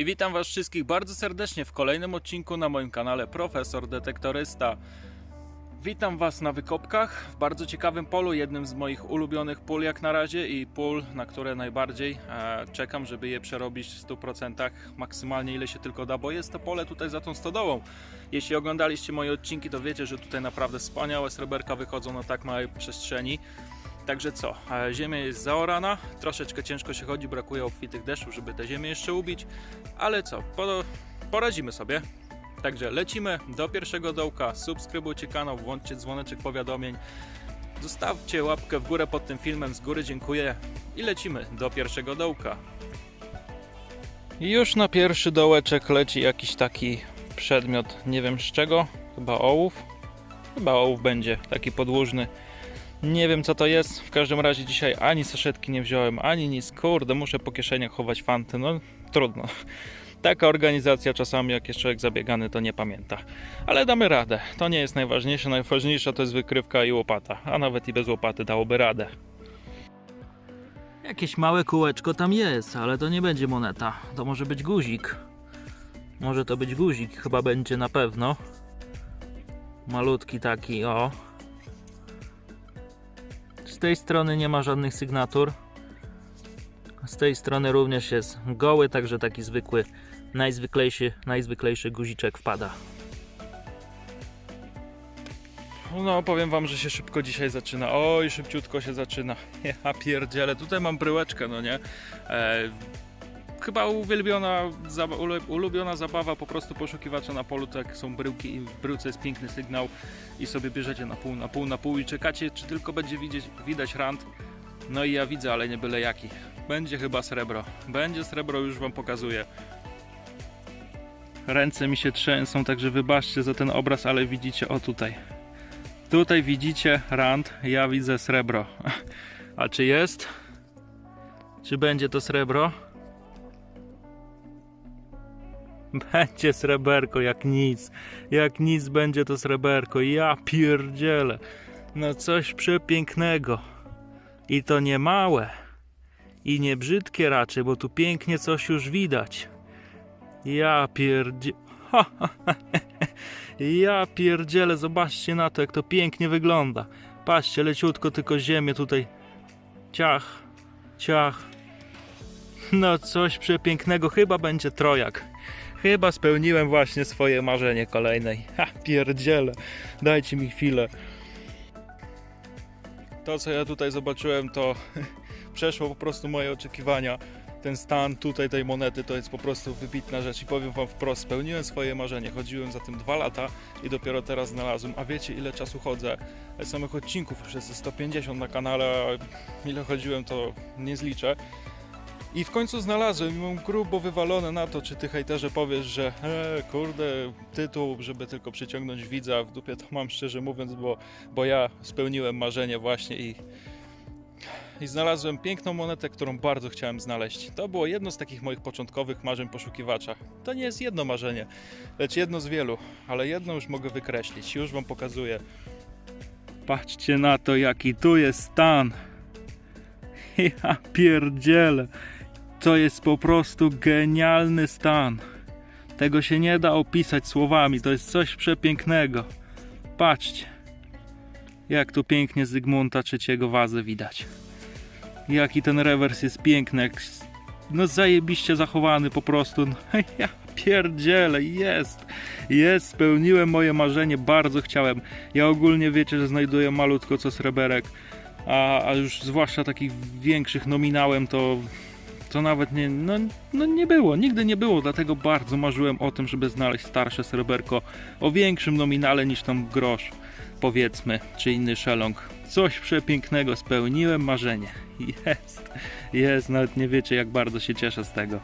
i witam Was wszystkich bardzo serdecznie w kolejnym odcinku na moim kanale Profesor Detektorysta. Witam Was na wykopkach w bardzo ciekawym polu, jednym z moich ulubionych pól jak na razie i pól, na które najbardziej e, czekam, żeby je przerobić w 100% maksymalnie ile się tylko da, bo jest to pole tutaj za tą stodołą. Jeśli oglądaliście moje odcinki, to wiecie, że tutaj naprawdę wspaniałe sreberka wychodzą na tak małej przestrzeni. Także co, ziemia jest zaorana, troszeczkę ciężko się chodzi, brakuje obfitych deszczów, żeby tę ziemię jeszcze ubić, ale co, po, poradzimy sobie. Także lecimy do pierwszego dołka, subskrybujcie kanał, włączcie dzwoneczek powiadomień, zostawcie łapkę w górę pod tym filmem, z góry dziękuję i lecimy do pierwszego dołka. I już na pierwszy dołeczek leci jakiś taki przedmiot, nie wiem z czego, chyba ołów, chyba ołów będzie, taki podłużny. Nie wiem co to jest, w każdym razie dzisiaj ani saszetki nie wziąłem, ani nic, kurde, muszę po kieszeniach chować fanty, no trudno. Taka organizacja czasami, jak jest człowiek zabiegany, to nie pamięta. Ale damy radę, to nie jest najważniejsze, najważniejsza to jest wykrywka i łopata, a nawet i bez łopaty dałoby radę. Jakieś małe kółeczko tam jest, ale to nie będzie moneta, to może być guzik. Może to być guzik, chyba będzie na pewno. Malutki taki, o. Tej strony nie ma żadnych sygnatur. Z tej strony również jest goły, także taki zwykły, najzwyklejszy, najzwyklejszy guziczek wpada. No, powiem wam, że się szybko dzisiaj zaczyna. Oj, szybciutko się zaczyna. Ja pierdzielę, tutaj mam bryłeczkę, no nie? E, chyba uwielbiona, ulubiona zabawa po prostu poszukiwacza na polu, tak są bryłki i w bryłce jest piękny sygnał i sobie bierzecie na pół, na pół, na pół i czekacie, czy tylko będzie widzieć, widać rand. No i ja widzę, ale nie byle jaki. Będzie chyba srebro. Będzie srebro, już wam pokazuję. Ręce mi się trzęsą, także wybaczcie za ten obraz, ale widzicie, o tutaj. Tutaj widzicie rand, ja widzę srebro. A czy jest? Czy będzie to srebro? Będzie sreberko, jak nic. Jak nic będzie to sreberko. Ja pierdzielę. No coś przepięknego. I to nie małe. I nie brzydkie raczej, bo tu pięknie coś już widać. Ja pierdzie... Ja pierdzielę, zobaczcie na to, jak to pięknie wygląda. Patrzcie, leciutko tylko ziemię tutaj. Ciach, ciach. No coś przepięknego, chyba będzie trojak. Chyba spełniłem właśnie swoje marzenie kolejnej. Ha, pierdzielę. Dajcie mi chwilę. To, co ja tutaj zobaczyłem, to przeszło po prostu moje oczekiwania. Ten stan tutaj tej monety to jest po prostu wybitna rzecz i powiem wam wprost, spełniłem swoje marzenie. Chodziłem za tym dwa lata i dopiero teraz znalazłem. A wiecie ile czasu chodzę? Samych odcinków jest 150 na kanale, ile chodziłem to nie zliczę. I w końcu znalazłem mam grubo wywalone na to, czy ty hejterze powiesz, że e, kurde, tytuł, żeby tylko przyciągnąć widza, w dupie to mam szczerze mówiąc, bo, bo ja spełniłem marzenie właśnie i, i znalazłem piękną monetę, którą bardzo chciałem znaleźć. To było jedno z takich moich początkowych marzeń poszukiwacza. To nie jest jedno marzenie, lecz jedno z wielu, ale jedno już mogę wykreślić, już wam pokazuję. Patrzcie na to, jaki tu jest stan. Ja pierdzielę. To jest po prostu genialny stan. Tego się nie da opisać słowami. To jest coś przepięknego. Patrzcie. Jak tu pięknie Zygmunta III wazę widać. Jaki ten rewers jest piękny. Jak, no zajebiście zachowany po prostu. No, ja pierdzielę. Jest. Jest. Spełniłem moje marzenie. Bardzo chciałem. Ja ogólnie wiecie, że znajduję malutko co sreberek. A, a już zwłaszcza takich większych nominałem to to nawet nie, no, no nie było, nigdy nie było, dlatego bardzo marzyłem o tym, żeby znaleźć starsze sreberko o większym nominale niż tam grosz, powiedzmy, czy inny szelong. Coś przepięknego, spełniłem marzenie. Jest, jest, nawet nie wiecie jak bardzo się cieszę z tego.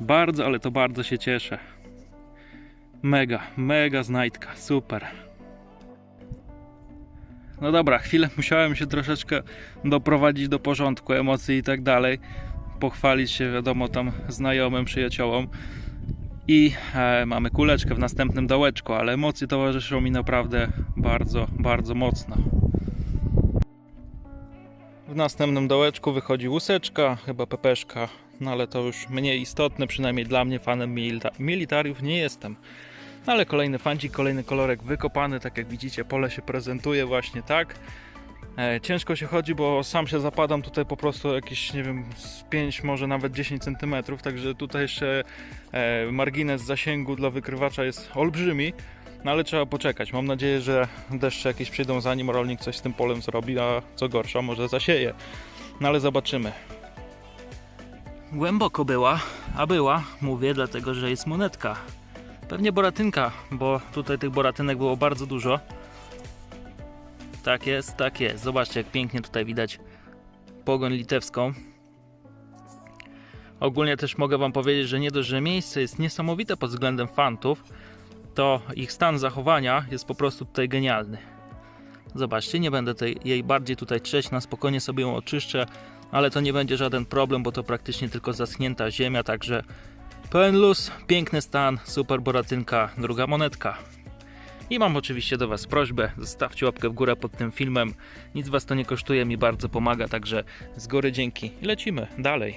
Bardzo, ale to bardzo się cieszę. Mega, mega znajdka, super. No dobra, chwilę musiałem się troszeczkę doprowadzić do porządku, emocji i tak dalej pochwalić się, wiadomo, tam znajomym, przyjaciołom. I e, mamy kuleczkę w następnym dołeczku, ale emocje towarzyszą mi naprawdę bardzo, bardzo mocno. W następnym dołeczku wychodzi łuseczka, chyba pepeszka no ale to już mniej istotne, przynajmniej dla mnie fanem milita militariów nie jestem. No ale kolejny fancik, kolejny kolorek wykopany, tak jak widzicie pole się prezentuje właśnie tak. E, ciężko się chodzi, bo sam się zapadam tutaj po prostu jakieś, nie wiem, z 5, może nawet 10 cm, także tutaj jeszcze e, margines zasięgu dla wykrywacza jest olbrzymi, no ale trzeba poczekać. Mam nadzieję, że deszcze jakieś przyjdą zanim rolnik coś z tym polem zrobi, a co gorsza, może zasieje. No ale zobaczymy. Głęboko była, a była, mówię, dlatego że jest monetka. Pewnie boratynka, bo tutaj tych boratynek było bardzo dużo. Tak jest, tak jest. Zobaczcie, jak pięknie tutaj widać pogoń litewską. Ogólnie też mogę Wam powiedzieć, że nie dość, że miejsce jest niesamowite pod względem fantów, to ich stan zachowania jest po prostu tutaj genialny. Zobaczcie, nie będę tej, jej bardziej tutaj trzeć, na spokojnie sobie ją oczyszczę, ale to nie będzie żaden problem, bo to praktycznie tylko zaschnięta ziemia, także pełen luz, piękny stan, super boratynka, druga monetka. I mam oczywiście do Was prośbę, zostawcie łapkę w górę pod tym filmem. Nic Was to nie kosztuje, mi bardzo pomaga, także z góry dzięki. I lecimy dalej.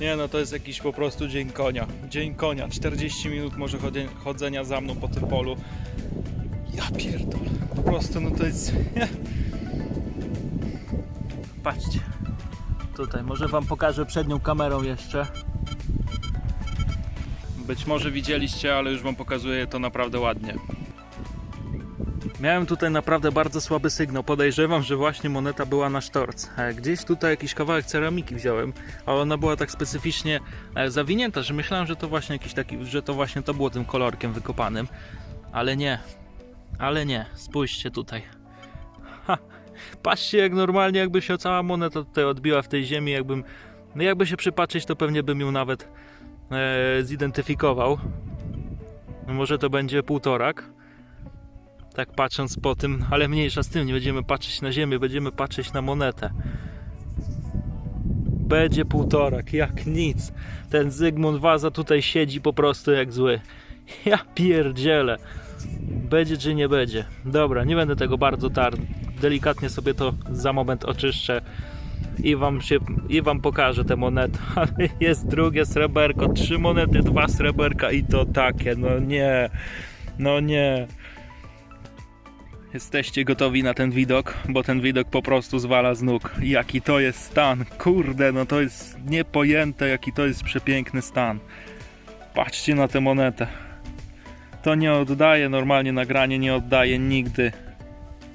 Nie no, to jest jakiś po prostu dzień konia. Dzień konia. 40 minut może chodzenia za mną po tym polu. Ja pierdolę. Po prostu no to jest... Patrzcie. Tutaj może Wam pokażę przednią kamerą jeszcze. Być może widzieliście, ale już Wam pokazuję to naprawdę ładnie. Miałem tutaj naprawdę bardzo słaby sygnał. Podejrzewam, że właśnie moneta była na sztorc. E, Gdzieś tutaj jakiś kawałek ceramiki wziąłem, a ona była tak specyficznie e, zawinięta, że myślałem, że to właśnie jakiś taki, że to właśnie to było tym kolorkiem wykopanym. Ale nie. Ale nie. Spójrzcie tutaj. Ha. Patrzcie jak normalnie jakby się cała moneta tutaj odbiła w tej ziemi, jakbym no jakby się przypatrzeć, to pewnie bym ją nawet zidentyfikował. No może to będzie półtorak. Tak patrząc po tym, ale mniejsza z tym, nie będziemy patrzeć na ziemię, będziemy patrzeć na monetę. Będzie półtorak, jak nic. Ten Zygmunt Waza tutaj siedzi po prostu jak zły. Ja pierdzielę. Będzie czy nie będzie. Dobra, nie będę tego bardzo tar. Delikatnie sobie to za moment oczyszczę i wam, się, i wam pokażę tę monetę. Ale jest drugie sreberko, trzy monety, dwa sreberka i to takie. No nie, no nie. Jesteście gotowi na ten widok, bo ten widok po prostu zwala z nóg. Jaki to jest stan, kurde, no to jest niepojęte, jaki to jest przepiękny stan. Patrzcie na tę monetę. To nie oddaje normalnie nagranie, nie oddaje nigdy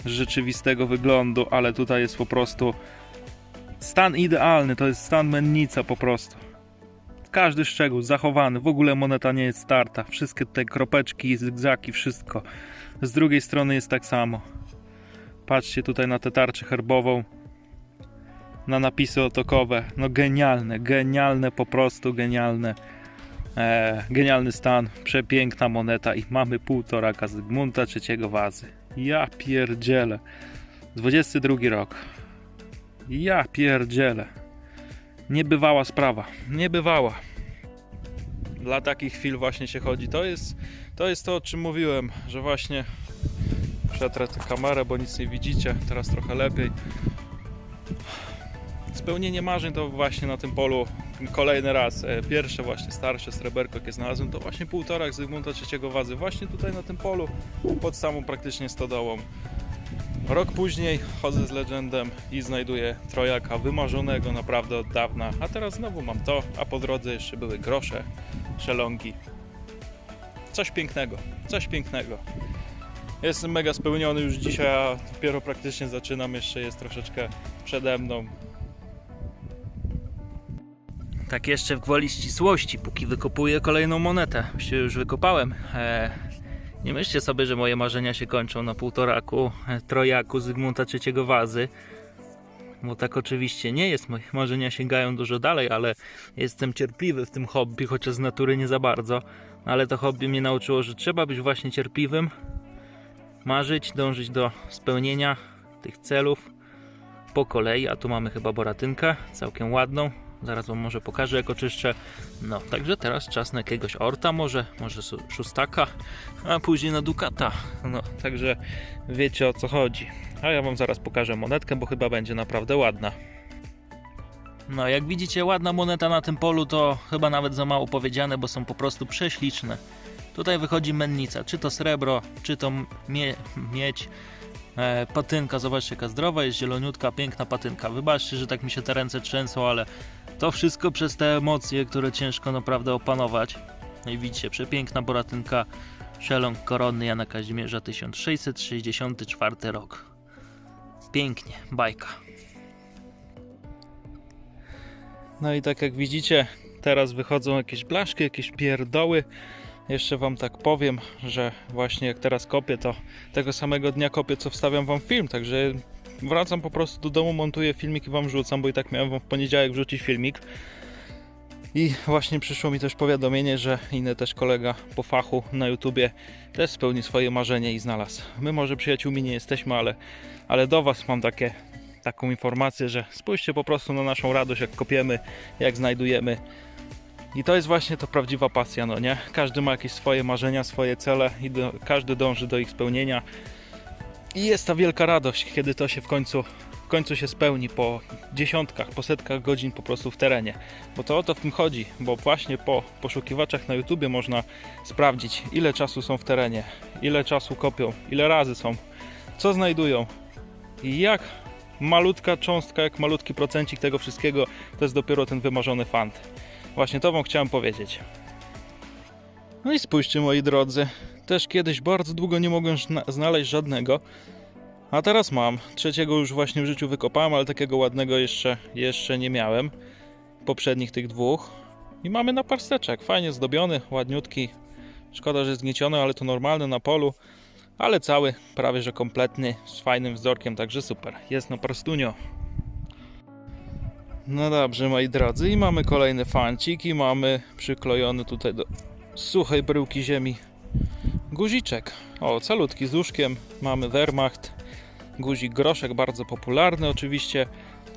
rzeczywistego wyglądu, ale tutaj jest po prostu stan idealny, to jest stan mennica po prostu. Każdy szczegół zachowany, w ogóle moneta nie jest starta. Wszystkie te kropeczki, zygzaki, wszystko. Z drugiej strony jest tak samo. Patrzcie tutaj na tę tarczę herbową, na napisy otokowe. No genialne, genialne, po prostu genialne. E, genialny stan, przepiękna moneta i mamy półtoraka Zygmunta III Wazy. Ja pierdzielę. 22 rok. Ja pierdzielę. Niebywała sprawa. Niebywała. Dla takich chwil właśnie się chodzi. To jest to, jest to o czym mówiłem, że właśnie przetrę tę kamerę, bo nic nie widzicie. Teraz trochę lepiej. Spełnienie marzeń to właśnie na tym polu kolejny raz. E, Pierwsze właśnie starsze sreberko, jakie znalazłem, to właśnie półtorak Zygmunta III Wazy. Właśnie tutaj na tym polu, pod samą praktycznie stodołą. Rok później chodzę z legendem i znajduję trojaka wymarzonego naprawdę od dawna. A teraz znowu mam to, a po drodze jeszcze były grosze, szelongi. Coś pięknego, coś pięknego. Jestem mega spełniony już dzisiaj, a dopiero praktycznie zaczynam, jeszcze jest troszeczkę przede mną. Tak jeszcze w gwoli ścisłości, póki wykopuję kolejną monetę. Się już wykopałem. Eee, nie myślcie sobie, że moje marzenia się kończą na półtoraku, e, trojaku Zygmunta III Wazy. Bo tak oczywiście nie jest. Moje marzenia sięgają dużo dalej, ale jestem cierpliwy w tym hobby, chociaż z natury nie za bardzo. Ale to hobby mnie nauczyło, że trzeba być właśnie cierpliwym, marzyć, dążyć do spełnienia tych celów po kolei. A tu mamy chyba boratynkę, całkiem ładną. Zaraz wam może pokażę, jak oczyszczę. No, także teraz czas na jakiegoś orta, może, może szóstaka, a później na dukata. No, także wiecie o co chodzi. A ja wam zaraz pokażę monetkę, bo chyba będzie naprawdę ładna. No, jak widzicie, ładna moneta na tym polu to chyba nawet za mało powiedziane, bo są po prostu prześliczne. Tutaj wychodzi mennica, czy to srebro, czy to mie miedź. E, patynka, zobaczcie jaka zdrowa, jest zieloniutka, piękna patynka. Wybaczcie, że tak mi się te ręce trzęsą, ale to wszystko przez te emocje, które ciężko naprawdę opanować. No i widzicie, przepiękna boratynka, szeląg koronny Jana Kazimierza 1664 rok. Pięknie, bajka. No i tak jak widzicie, teraz wychodzą jakieś blaszki, jakieś pierdoły. Jeszcze wam tak powiem, że właśnie jak teraz kopię, to tego samego dnia kopię, co wstawiam wam film, także wracam po prostu do domu, montuję filmik i wam wrzucam, bo i tak miałem wam w poniedziałek wrzucić filmik. I właśnie przyszło mi też powiadomienie, że inny też kolega po fachu na YouTubie też spełni swoje marzenie i znalazł. My może przyjaciółmi nie jesteśmy, ale, ale do was mam takie, taką informację, że spójrzcie po prostu na naszą radość, jak kopiemy, jak znajdujemy. I to jest właśnie to prawdziwa pasja, no nie? Każdy ma jakieś swoje marzenia, swoje cele i do, każdy dąży do ich spełnienia. I jest ta wielka radość, kiedy to się w końcu, w końcu się spełni po dziesiątkach, po setkach godzin po prostu w terenie. Bo to o to w tym chodzi, bo właśnie po poszukiwaczach na YouTubie można sprawdzić, ile czasu są w terenie, ile czasu kopią, ile razy są, co znajdują i jak malutka cząstka, jak malutki procencik tego wszystkiego, to jest dopiero ten wymarzony fant. Właśnie to Wam chciałem powiedzieć. No i spójrzcie, moi drodzy, też kiedyś bardzo długo nie mogłem zna- znaleźć żadnego, a teraz mam. Trzeciego już właśnie w życiu wykopałem, ale takiego ładnego jeszcze, jeszcze nie miałem. Poprzednich tych dwóch. I mamy na parsteczek, fajnie zdobiony, ładniutki. Szkoda, że zgnieciony, ale to normalny na polu. Ale cały, prawie że kompletny, z fajnym wzorkiem, także super. Jest na parstunio. No dobrze, moi drodzy, i mamy kolejny fancik i mamy przyklejony tutaj do suchej bryłki ziemi guziczek. O, calutki z łóżkiem, mamy Wehrmacht, guzik groszek, bardzo popularny oczywiście,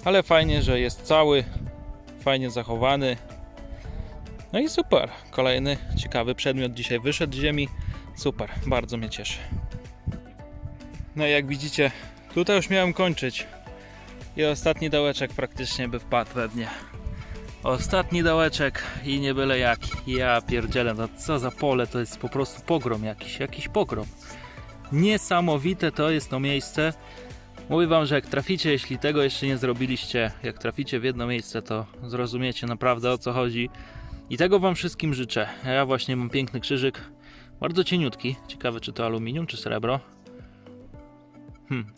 ale fajnie, że jest cały, fajnie zachowany. No i super, kolejny ciekawy przedmiot dzisiaj wyszedł z ziemi, super, bardzo mnie cieszy. No i jak widzicie, tutaj już miałem kończyć. I ostatni dołeczek praktycznie by wpadł pewnie. Ostatni dołeczek i nie byle jaki. Ja pierdzielę, no co za pole, to jest po prostu pogrom jakiś, jakiś pogrom. Niesamowite to jest to miejsce. Mówię wam, że jak traficie, jeśli tego jeszcze nie zrobiliście, jak traficie w jedno miejsce, to zrozumiecie naprawdę o co chodzi. I tego wam wszystkim życzę. Ja właśnie mam piękny krzyżyk, bardzo cieniutki. Ciekawe czy to aluminium czy srebro. Hmm,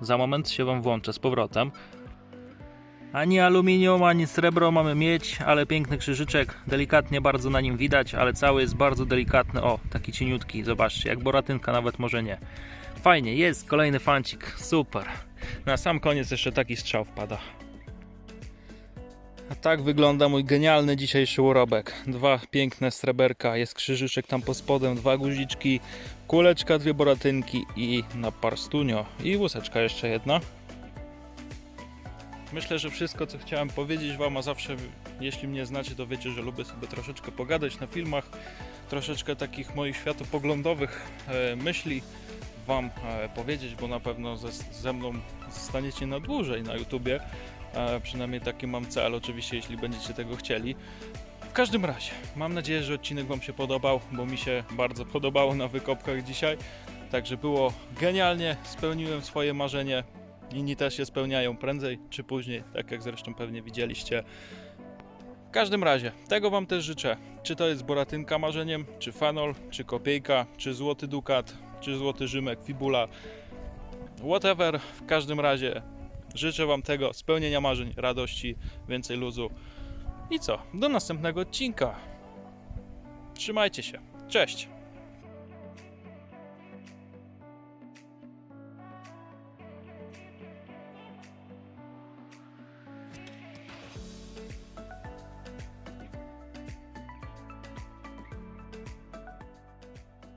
za moment się Wam włączę z powrotem. Ani aluminium, ani srebro mamy mieć, ale piękny krzyżyczek. Delikatnie bardzo na nim widać, ale cały jest bardzo delikatny. O, taki cieniutki, zobaczcie, jak boratynka nawet może nie. Fajnie, jest kolejny fancik, super. Na sam koniec jeszcze taki strzał wpada. A tak wygląda mój genialny dzisiejszy urobek. Dwa piękne sreberka, jest krzyżyczek tam pod spodem, dwa guziczki, kuleczka, dwie boratynki i na parstunio. I łuseczka jeszcze jedna. Myślę, że wszystko co chciałem powiedzieć Wam, a zawsze jeśli mnie znacie, to wiecie, że lubię sobie troszeczkę pogadać na filmach, troszeczkę takich moich światopoglądowych e, myśli Wam e, powiedzieć, bo na pewno ze, ze mną staniecie na dłużej na YouTubie. E, przynajmniej taki mam cel, oczywiście, jeśli będziecie tego chcieli. W każdym razie, mam nadzieję, że odcinek Wam się podobał, bo mi się bardzo podobało na wykopkach dzisiaj. Także było genialnie, spełniłem swoje marzenie. Inni też się spełniają prędzej czy później, tak jak zresztą pewnie widzieliście. W każdym razie, tego Wam też życzę. Czy to jest Boratynka marzeniem, czy Fanol, czy Kopiejka, czy Złoty Dukat, czy Złoty Rzymek, Fibula. Whatever, w każdym razie życzę Wam tego, spełnienia marzeń, radości, więcej luzu. I co? Do następnego odcinka. Trzymajcie się. Cześć.